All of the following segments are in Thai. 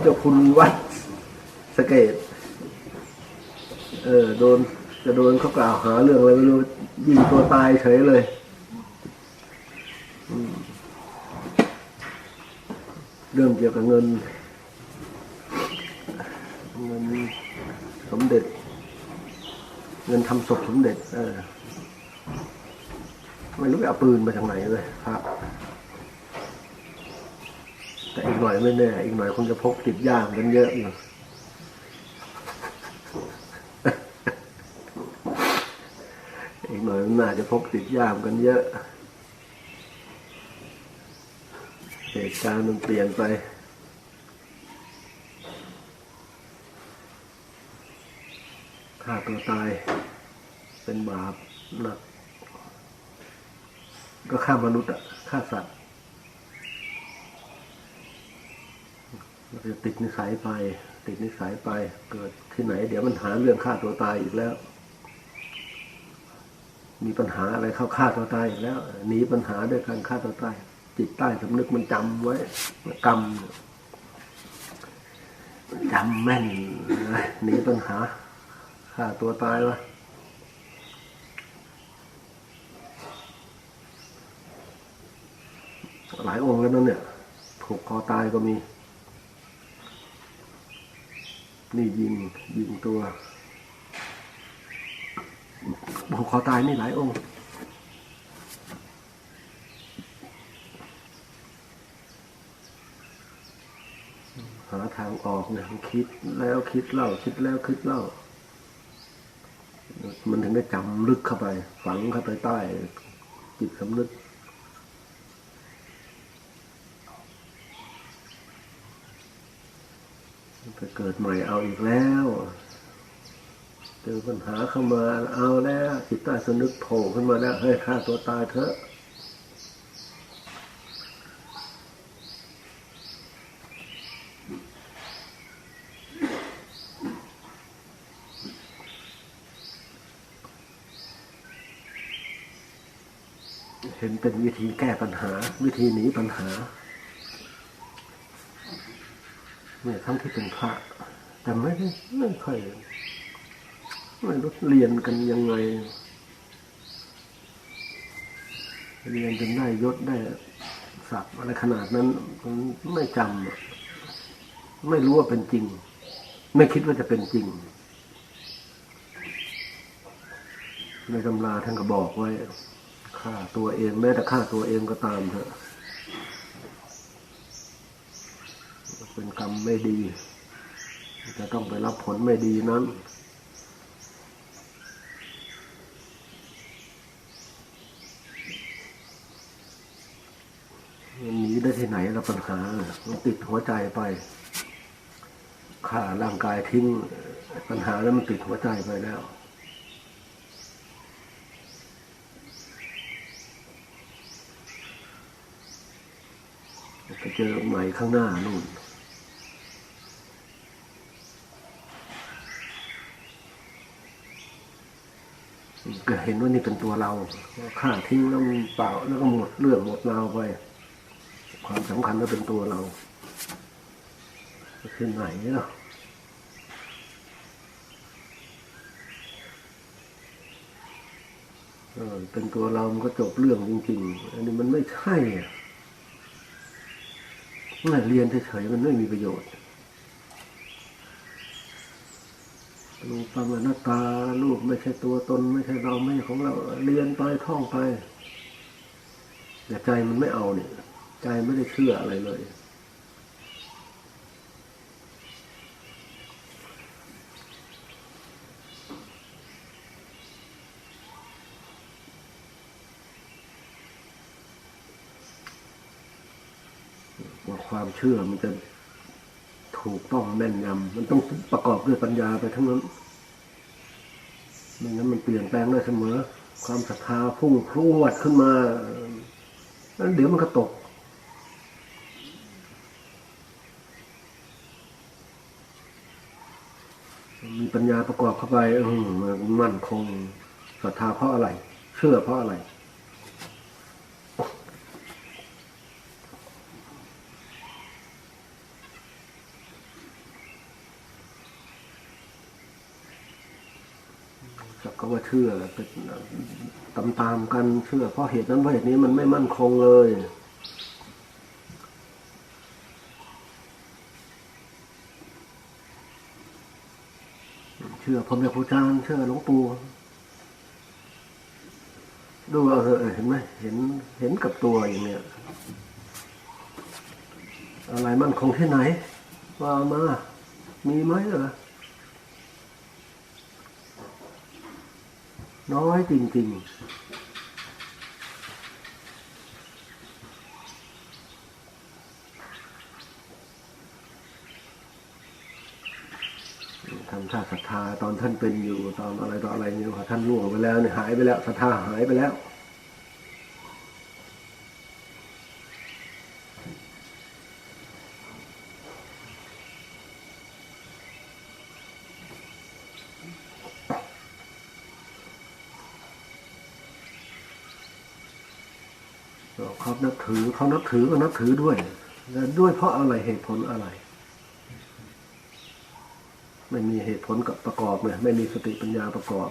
เจ้าคุณวัดสเกต เออ โดน จะโดนเขากล่าวหาเรื่องอะไรไม่รู้ยิงตัวตายเฉยเลยเรื่องเกี่ยวกับเงิน เงินสมเด็จ เงินทำศพสมเด็จ เออไม่รู้ไปเอาปืนมาจากไหนเลยพระ แต่อีกหน่อยไม่แน่ อีกหน่อยคงจะพกติดย่ามกันเยอะอยู่อีกหน่อยมันน่าจะพกติดย่ามกันเยอะ เหตุการณ์มันเปลี่ยนไปฆ่าตัวตายเป็นบาปหนัก ก็ฆ่ามนุษย์อะฆ่าสัตว์เรา จะติดนิสัยไป ติดนิสัยไป เกิดที่ไหน เดี๋ยวมันหาเรื่องฆ่าตัวตายอีกแล้ว มีปัญหาอะไรเข้าฆ่าตัวตายอีกแล้วหนีปัญหาด้วยการฆ่าตัวตาย จิตใต้สำนึกมันจำไว้กรรมจำแม่นหนีปัญหาฆ่าตัวตายวะหลายองค์แล้วนั่นเนี่ย ถูกคอตายก็มี นี่ยิงยิงตัวผูกคอตายนี่หลายองค์ หาทางออกเนี่ยคิดแล้วคิดเล่า คิดแล้วคิดเล่า มันถึงได้จำลึกเข้าไป ฝังเข้าไปใต้จิตสำนึก ไปเกิดใหม่เอาอีกแล้วเจอปัญหาเข้ามาเอาแล้วจิตใต้สนึกโผล่ขึ้นมาแล้วเฮ้ยฆ่าตัวตายเถอะเห็นเป็นวิธีแก้ปัญหา วิธีหนีปัญหาเนี่ยทั้งที่เป็นพระ แต่ไม่ได้ไม่ค่อยไม่รู้เรียนกันยังไง เรียนจนได้ยศได้ศักดิ์อะไรขนาดนั้นไม่จำไม่รู้ว่าเป็นจริง ไม่คิดว่าจะเป็นจริงในตำราท่านก็บอกไว้ฆ่าตัวเองแม้แต่ฆ่าตัวเองก็ตามเถอะเป็นกรรมไม่ดี จะต้องไปรับผลไม่ดีนั้น มันหนีได้ที่ไหนละปัญหา มันติดหัวใจไปฆ่าร่างกายทิ้งปัญหาแล้วมันติดหัวใจไปแล้วไปเจอใหม่ข้างหน้านู่น เห็นว่านี่เป็นตัวเราฆ่าทิ้งแล้วเปล่าแล้วก็หมดเรื่องหมดราวไป ความสำคัญก็เป็นตัวเราจะขึ้นไหนเนาะเออเป็นตัวเรามันก็จบเรื่องจริงๆ อันนี้มันไม่ใช่อะเรียนเฉยๆมันไม่มีประโยชน์ รูปมนาตารูปไม่ใช่ตัวตน ไม่ใช่เราไม่ใช่ของเราเรียนไปท่องไปแต่ใจมันไม่เอาเนี่ยใจไม่ได้เชื่ออะไรเลย ว่าความเชื่อมันจะ ถูกต้องแม่นยำมันต้องประกอบด้วยปัญญาไปทั้งนั้นไม่งั้นมันเปลี่ยนแปลงได้เสมอ ความศรัทธาพุ่งพรวดขึ้นมาแล้วเดี๋ยวมันก็ตกมีปัญญาประกอบเข้าไปอืมมันมั่นคงศรัทธาเพราะอะไร เชื่อเพราะอะไร สักก็ว่าเชื่อเป็นตามตามๆกันเชื่อ เพราะเหตุนั้นเพราะเหตุนี้มันไม่มั่นคงเลย เชื่อพระเดชพระจารเชื่อหลวงปู่ดูเอาเถอะเห็นไหมเห็นเห็นกับตัวอย่างเนี้ยอะไรมั่นคงที่ไหน ว่ามา มีไหมเหรอ น้อยจริงๆทำชาติศรัทธาตอนท่านเป็นอยู่ตอนอะไรต่ออะไรเนี่ยท่านล่วงไปแล้วเนี่ยหายไปแล้วศรัทธาหายไปแล้ว เขานับถือ เขานับถือก็นับถือด้วยด้วยเพราะอะไรเหตุผลอะไร ไม่มีเหตุผลกับประกอบเลยไม่มีสติปัญญาประกอบ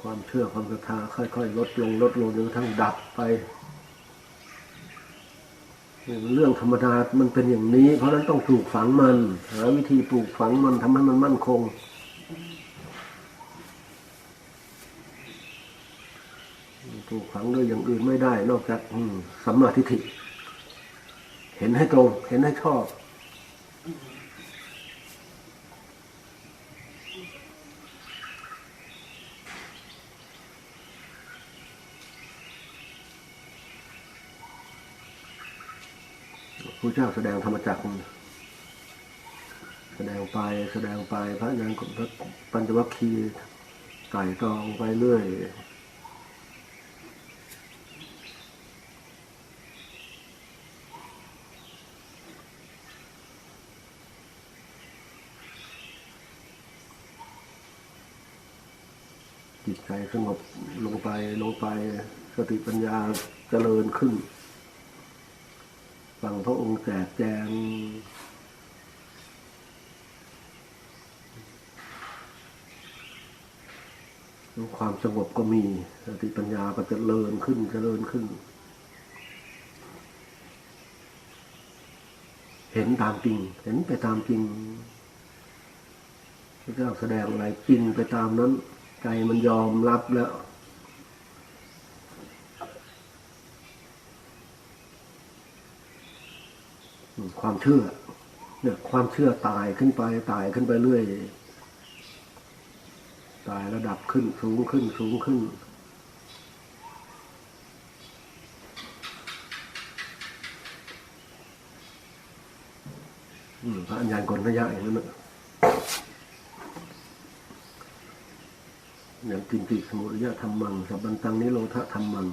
ความเชื่อความศรัทธาค่อยๆลดลงลดลงจนกระทั่งดับไปเรื่องธรรมดา มันเป็นอย่างนี้ เพราะฉะนั้นต้องปลูกฝังมัน หาวิธีปลูกฝังมันทำให้มันมั่นคง ปลูกฝังด้วยอย่างอื่นไม่ได้ นอกจากสัมมาทิฏฐิ เห็นให้ตรง เห็นให้ชอบ พระเจ้าแสดงธรรมจักรแสดงไปแสดงไปพระนางพระปัญจวัคคีย์ไต่ตองไปเรื่อย ใจสงบลงไปลงไปสติปัญญาเจริญขึ้น ฟังพระองค์แจกแจงความสงบก็มีสติปัญญาก็จเจริญขึ้นเจริญขึ้น เห็นตามจริง เห็นไปตามจริงพระเจ้าแสดงอะไรจริงไปตามนั้น ใจมันยอมรับแล้ว ความเชื่อ เนี่ย ความเชื่อตายขึ้นไปตายขึ้นไปเรื่อย ตายระดับขึ้นสูงขึ้นสูงขึ้นอืมพระอัญญาณกลระยะอย่างนั้นนะ อย่างตินติสมุริยะธรรมังสับบันตังนิโรธธรรมัง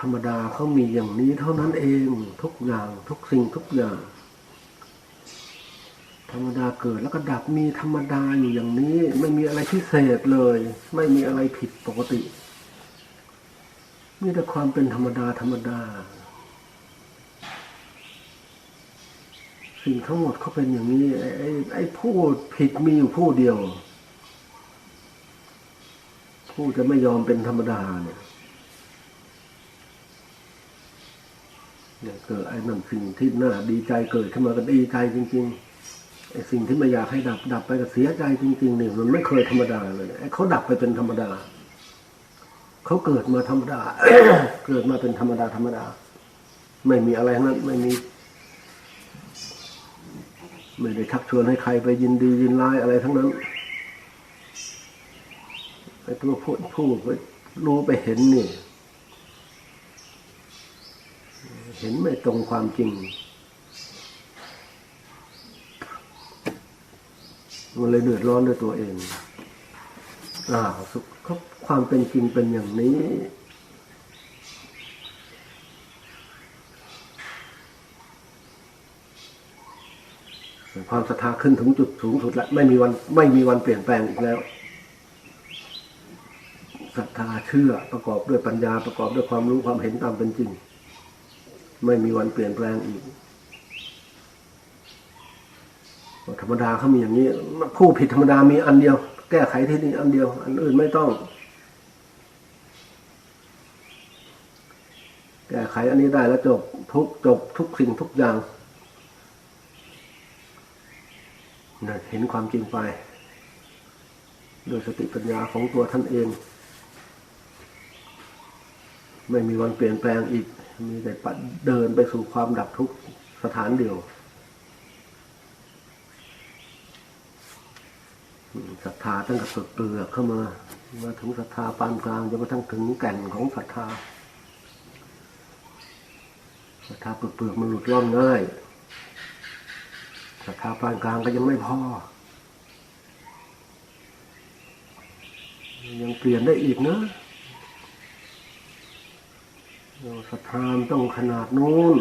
ธรรมดาเขามีอย่างนี้เท่านั้นเองทุกอย่างทุกสิ่งทุกอย่าง ธรรมดาเกิดแล้วก็ดับมีธรรมดาอยู่อย่างนี้ ไม่มีอะไรพิเศษเลย ไม่มีอะไรผิดปกติมีแต่ความเป็นธรรมดาธรรมดา สิ่งทั้งหมดเขาเป็นอย่างนี้ไอ้ไอ้ไอ้ผู้ผิดมีอยู่ผู้เดียว ผู้จะไม่ยอมเป็นธรรมดาเนี่ยเนี่ยเกิดไอ้นั่นสิ่งที่น่าดีใจเกิดขึ้นมาก็ดีใจจริง ๆ ไอ้สิ่งที่ไม่อยากให้ดับดับไปก็เสียใจจริงๆเนี่ยมันไม่เคยธรรมดาเลยไอ้เขาดับไปเป็นธรรมดาเขาเกิดมาธรรมดา เกิดมาเป็นธรรมดาธรรมดา ไม่มีอะไรทั้งนั้นไม่มี ไม่ได้ชักชวนให้ใครไปยินดียินร้ายอะไรทั้งนั้นไอ้ตัวพูดพูดไปรู้ไปเห็นนี่เห็นไม่ตรงความจริงมันเลยเดือดร้อนด้วยตัวเองอ่าวสุขความเป็นจริงเป็นอย่างนี้ ความศรัทธาขึ้นถึงจุดสูงสุดแล้วไม่มีวันไม่มีวันเปลี่ยนแปลงอีกแล้วศรัทธาเชื่อประกอบด้วยปัญญาประกอบด้วยความรู้ความเห็นตามเป็นจริง ไม่มีวันเปลี่ยนแปลงอีกธรรมดาเขามีอย่างนี้ ผู้ผิดธรรมดามีอันเดียว แก้ไขที่นี่อันเดียว อันอื่นไม่ต้อง แก้ไขอันนี้ได้แล้วจบทุกจบทุกสิ่งทุกอย่าง นะเห็นความจริงไป โดยสติปัญญาของตัวท่านเอง ไม่มีวันเปลี่ยนแปลงอีก มีแต่ปัดเดินไปสู่ความดับทุกข์สถานเดียวศรัทธาตั้งแต่เปลือกเข้ามา มาถึงศรัทธาปานกลางจนกระทั่งถึงแก่นของศรัทธาศรัทธาเปลือกมันหลุดร่อนง่าย ศรัทธาปานกลางก็ยังไม่พอ ยังเปลี่ยนได้อีกนะศรัทธานต้องขนาดนู้น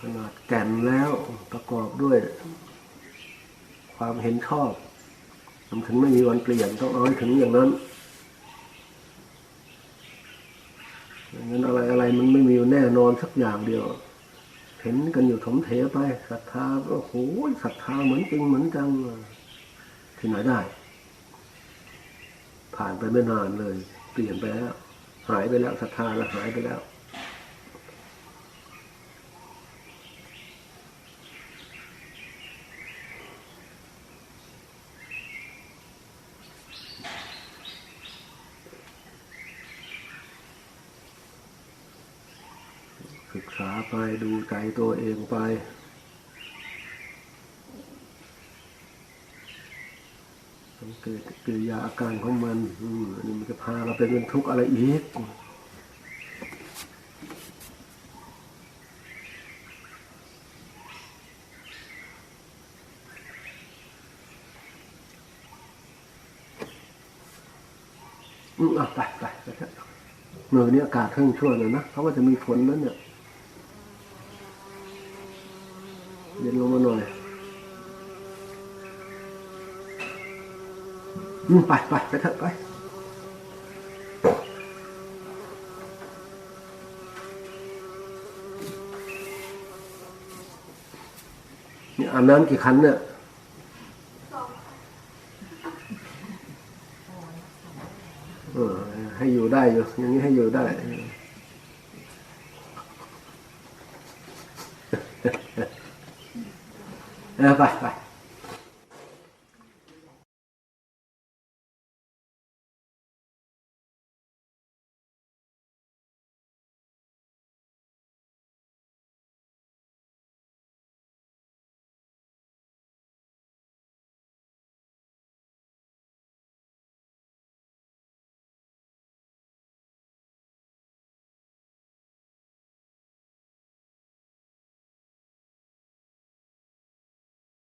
ขนาดแก่นแล้วประกอบด้วย ความเห็นชอบมันถึงไม่มีวันเปลี่ยนต้องเอาให้ถึงอย่างนั้นอย่างนั้นอะไรอะไรมันไม่มีแน่นอนสักอย่างเดียว เห็นกันอยู่ถมเถไปศรัทธาโอ้โหศรัทธาเหมือนจริงเหมือนจังที่ไหนได้ ผ่านไปไม่นานเลย เปลี่ยนไปแล้ว หายไปแล้วศรัทธาละหายไปแล้ว ศึกษาไปดูใจตัวเองไป สังเกตกิริยาอาการของมันอืมอันนี้มันจะพาเราไปเป็นทุกข์อะไรอีกอืมอะไปไปไปเถอะเมื่อวันนี้อากาศเพิ่งชั่วเลยนะเขาว่าจะมีฝนนั้นเนี่ย เย็นลงมาหน่อย อืม ไปไปไปเถอะไปนี่อาบน้ำกี่คันเนี่ยเออให้อยู่ได้อยู่ อย่างนี้ให้อยู่ได้เออไปไป